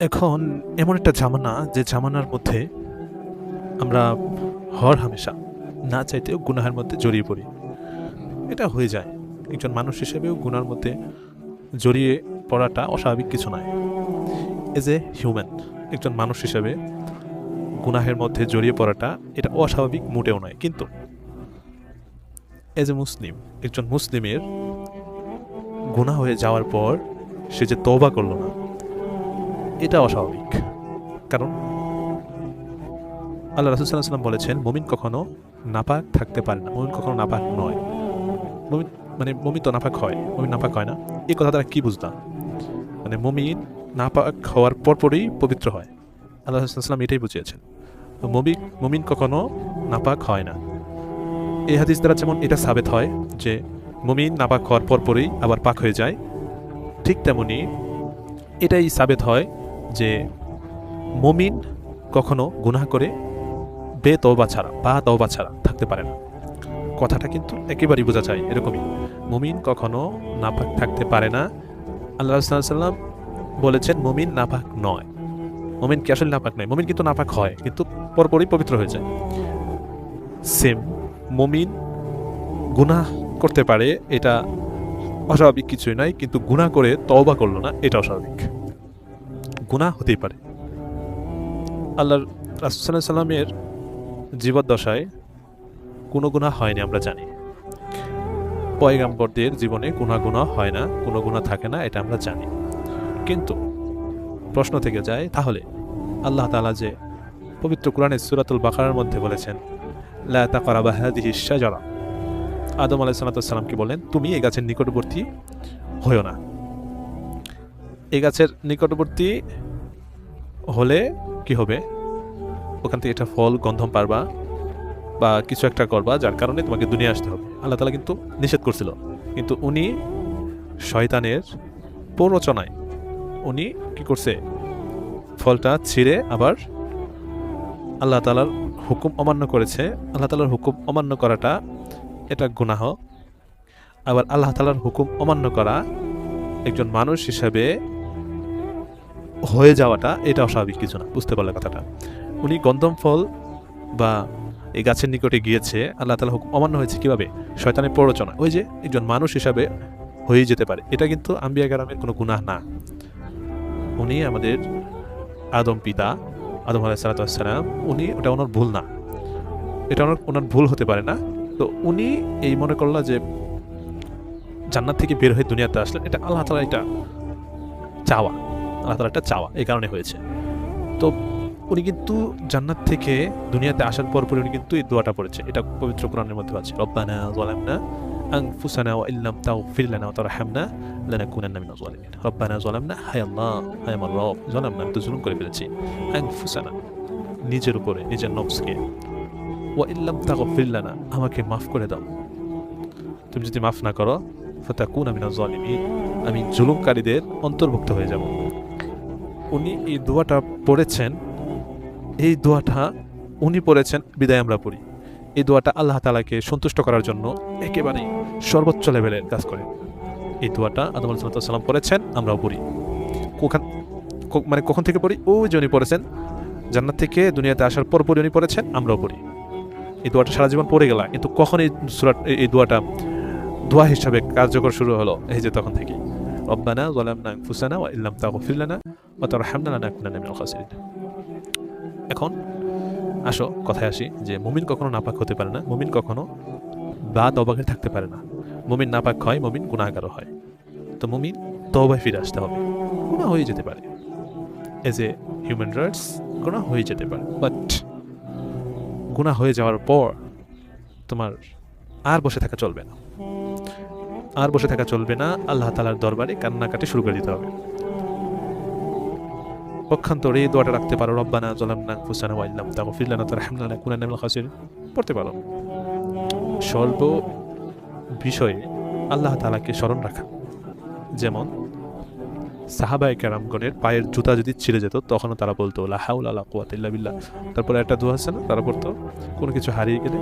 এখন এমন একটা জামানা যে জামানার মধ্যে আমরা হর হামেশা না চাইতেও গুনাহের মধ্যে জড়িয়ে পড়ি। এটা হয়ে যায়। একজন মানুষ হিসেবেও গুনার মধ্যে জড়িয়ে পড়াটা অস্বাভাবিক কিছু নয়। এজ এ হিউম্যান একজন মানুষ হিসেবে গুনাহের মধ্যে জড়িয়ে পড়াটা এটা অস্বাভাবিক মোটেও নয়। কিন্তু এজ এ মুসলিম একজন মুসলিমের গুনাহ হয়ে যাওয়ার পর সে যে তওবা করল না এটা অস্বাভাবিক। কারণ আল্লাহ রাসুল সাল্লাহ সাল্লাম বলেছেন, মমিন কখনো নাপাক থাকতে পারে না। মমিন কখনো নাপাক নয়। মমিন মানে মমিন তো নাপাক হয়, মমিন নাপাক হয় না। এই কথা দ্বারা কী বুঝতাম মানে মমিন নাপাক হওয়ার পরপরই পবিত্র হয়। আল্লাহ সাল্লাম এটাই বুঝিয়েছেন। তো মমিন মমিন কখনো নাপাক হয় না। এই হাদিস দ্বারা যেমন এটা সাবেত হয় যে মমিন নাপাক হওয়ার পরপরই আবার পাক হয়ে যায়, ঠিক তেমনি এটাই সাবেত হয় যে মমিন কখনো গুনাহ করে বে তওবা ছাড়া বা তওবা ছাড়া থাকতে পারে না। কথাটা কিন্তু একেবারেই বোঝা যায় এরকমই। মুমিন কখনো নাপাক থাকতে পারে না। আল্লাহ সাল্লাম বলেছেন, মুমিন নাপাক নয়। মুমিন কি আসলে নাপাক নয়? মুমিন কিন্তু নাপাক হয়, কিন্তু পরপরই পবিত্র হয়ে যায়। সেম, মুমিন গুনাহ করতে পারে, এটা অস্বাভাবিক কিছুই নয়, কিন্তু গুনাহ করে তওবা করল না এটা অস্বাভাবিক গুনাহ হতেই পারে। আল্লাহর রাসুসাল্লাহ সাল্লামের জীবদ্দশায় কোনো গুণা হয়নি, আমরা জানি। পয়গাম্বরদের জীবনে গুণা গুণা হয় না, কোনো গুণা থাকে না, এটা আমরা জানি। কিন্তু প্রশ্ন থেকে যায়, তাহলে আল্লাহ তাআলা যে পবিত্র কোরআনের সুরাতুল বাকারার মধ্যে বলেছেন, লা তাকরাবা হাদিহি শাজারা। আদম আলাইহিস সালামকে বলেন, তুমি এই গাছের নিকটবর্তী হইও না। এই গাছের নিকটবর্তী হলে কি হবে? ওখান থেকে এটা ফল, গন্ধম পারবা বা কিছু একটা করবা, যার কারণে তোমাকে দুনিয়া আসতে হবে। আল্লাহ তালা কিন্তু নিষেধ করছিল। কিন্তু উনি শয়তানের প্ররোচনায় উনি কি করছে? ফলটা ছিঁড়ে আবার আল্লাহ তালার হুকুম অমান্য করেছে। আল্লাহ তালার হুকুম অমান্য করাটা এটা গুনাহ। আবার আল্লাহ তালার হুকুম অমান্য করা একজন মানুষ হিসাবে হয়ে যাওয়াটা এটা অস্বাভাবিক কিছু না, বুঝতে পারলে কথাটা। উনি গন্ধম ফল বা এই গাছের নিকটে গিয়েছে, আল্লাহ তালা হুকুম অমান্য হয়েছে কীভাবে? শয়তানের প্ররোচনা ওই যে একজন মানুষ হিসাবে হয়ে যেতে পারে। এটা কিন্তু আম্বিয়া গ্রামের কোনো গুনাহ না। উনি আমাদের আদম পিতা, আদম আলাহিসাল্লাম উনি ওটা ওনার ভুল না। এটা ওনার ওনার ভুল হতে পারে না। তো উনি এই মনে করল যে জান্নাত থেকে বের হয়ে দুনিয়াতে আসলেন, এটা আল্লাহ তালা এটা চাওয়া। আল্লাহ তালা একটা চাওয়া, এই কারণে হয়েছে। তো উনি কিন্তু জান্নাত থেকে দুনিয়াতে আসার পর পরে উনি কিন্তু এই দোয়াটা পড়েছে এটা পবিত্র কোরআনের মধ্যে আছে, রব্বানা যালামনা আনফুসানা ওয়া ইল্লাম তাগফির লানা ওয়া তারহামনা লানাকুনান্না মিনাজ জালিমিন রব্বানা যালামনা, হায় আল্লাহ, হায় আমার রব যালামনা আমি তো জুলুম করে ফেলেছি। আনফুসানা, নিজের উপরে, নিজের নফসকে। ওয়া ইল্লাম তাগফির লানা, আমাকে মাফ করে দাও। তুমি যদি মাফ না করো, ফাতাকুনা মিনাজ জালিমিন আমি জুলুমকারীদের অন্তর্ভুক্ত হয়ে যাব। উনি এই দোয়াটা পড়েছেন, এই দোয়াটা উনি পড়েছেন বিদায় আমরা পড়ি। এই দোয়াটা আল্লাহ তালাকে সন্তুষ্ট করার জন্য একেবারেই সর্বোচ্চ লেভেলের কাজ করে। এই দোয়াটা আদম আলাইসালাম পড়েছেন, আমরাও পড়ি। কোখান মানে কখন থেকে পড়ি? ওই যে উনি পড়েছেন, জান্নাত থেকে দুনিয়াতে আসার পর পরে উনি পড়েছেন, আমরাও পড়ি। এই দোয়াটা সারা জীবন পড়ে গেলা কিন্তু কখন এই সুরাট এই দোয়াটা দোয়া হিসাবে কার্যকর শুরু হলো, এই যে তখন থেকে যালামনা আনফুসানা ওয়া ইল্লাম তাগফির লানা ওয়া তারহামনা লানাকুনান্না মিনাল খাসিরিন এখন আসো, কথায় আসি যে মুমিন কখনো নাপাক হতে পারে না, মুমিন কখনো বা তবাকে থাকতে পারে না। মুমিন নাপাক হয়, মুমিন গুণাগারও হয়। তো মুমিন তবায় ফিরে আসতে হবে। গুণা হয়ে যেতে পারে। এজ এ হিউম্যান রাইটস গুণা হয়ে যেতে পারে। বাট গুণা হয়ে যাওয়ার পর তোমার আর বসে থাকা চলবে না। আর বসে থাকা চলবে না। আল্লাহ তালার দরবারে কান্নাকাটি শুরু করে দিতে হবে। পক্ষান্তরে এই দোয়াটা রাখতে পারো। রব্বানা জলামনা ফুসানা ওয়াইল্লাম তাগফির লানা তারহামনা লানাকুনান্না মিনাল খাসিরিন। পড়তে পারো। সর্ব বিষয়ে আল্লাহ তালাকে স্মরণ রাখা। যেমন, সাহাবায়ে কেরামগণের পায়ের জুতা যদি ছিঁড়ে যেত, তখনও তারা বলতো, লা হাওলা লা কুওয়াতা ইল্লা তারপরে একটা দোয়া আছে না, তারা পড়তো, কোনো কিছু হারিয়ে গেলে,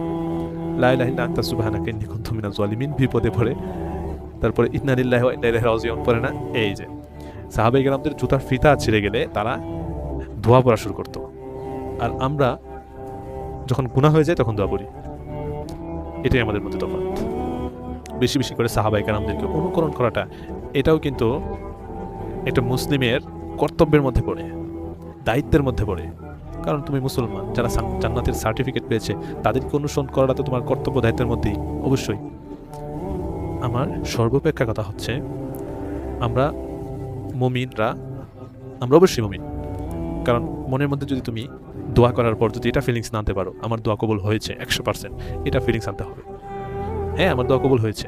লা ইলাহা ইল্লা আনতা সুবহানাকা ইন্নী কুনতু মিনাজ জালিমিন। বিপদে পড়ে তারপরে ইন্না লিল্লাহি ওয়া ইন্না ইলাইহি পড়ে না, এই যে সাহাবাই গ্রামদের জুতার ফিতা ছিঁড়ে গেলে তারা ধোয়া পড়া শুরু করতো। আর আমরা যখন গুণা হয়ে যায় তখন দোয়া পড়ি। এটাই আমাদের মধ্যে তফাৎ। বেশি বেশি করে সাহাবাই কারামদেরকে অনুকরণ করাটা, এটাও কিন্তু একটা মুসলিমের কর্তব্যের মধ্যে পড়ে, দায়িত্বের মধ্যে পড়ে। কারণ তুমি মুসলমান, যারা জান্নাতের সার্টিফিকেট পেয়েছে, তাদেরকে অনুসরণ করাটা তো তোমার কর্তব্য, দায়িত্বের মধ্যেই, অবশ্যই। আমার সর্বাপেক্ষা কথা হচ্ছে, আমরা মমিনরা, আমরা অবশ্যই মমিন। কারণ মনের মধ্যে যদি তুমি দোয়া করার পর যদি এটা ফিলিংস না আনতে পারো, আমার দোয়া কবুল হয়েছে একশো পার্সেন্ট এটা ফিলিংস আনতে হবে। হ্যাঁ আমার দোয়া কবুল হয়েছে।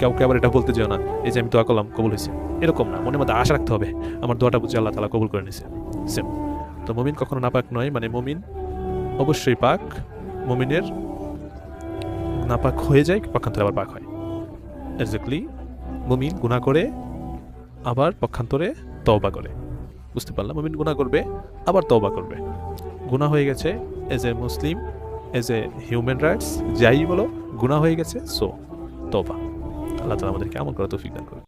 কাউকে আবার এটা বলতে যেও না, এই যে আমি দোয়া করলাম, কবুল হয়েছে। এরকম না, মনের মধ্যে আশা রাখতে হবে, আমার দোয়াটা বুঝে আল্লাহ তালা কবুল করে নিছে সেম তো মমিন কখনো না পাক নয় মানে মমিন অবশ্যই পাক, মমিনের নাপাক হয়ে যায়, পক্ষান্তরে আবার পাক হয়। এক্স্যাক্টলি মমিন গুণা করে, আবার পক্ষান্তরে তওবা করে। বুঝতে পারলাম? মমিন গুণা করবে, আবার তওবা করবে। গুণা হয়ে গেছে as a Muslim as a human rights যাই বলো গুণা হয়ে গেছে সো তওবা। আল্লাহ তালা আমাদেরকে আমল করা তৌফিক দান করুন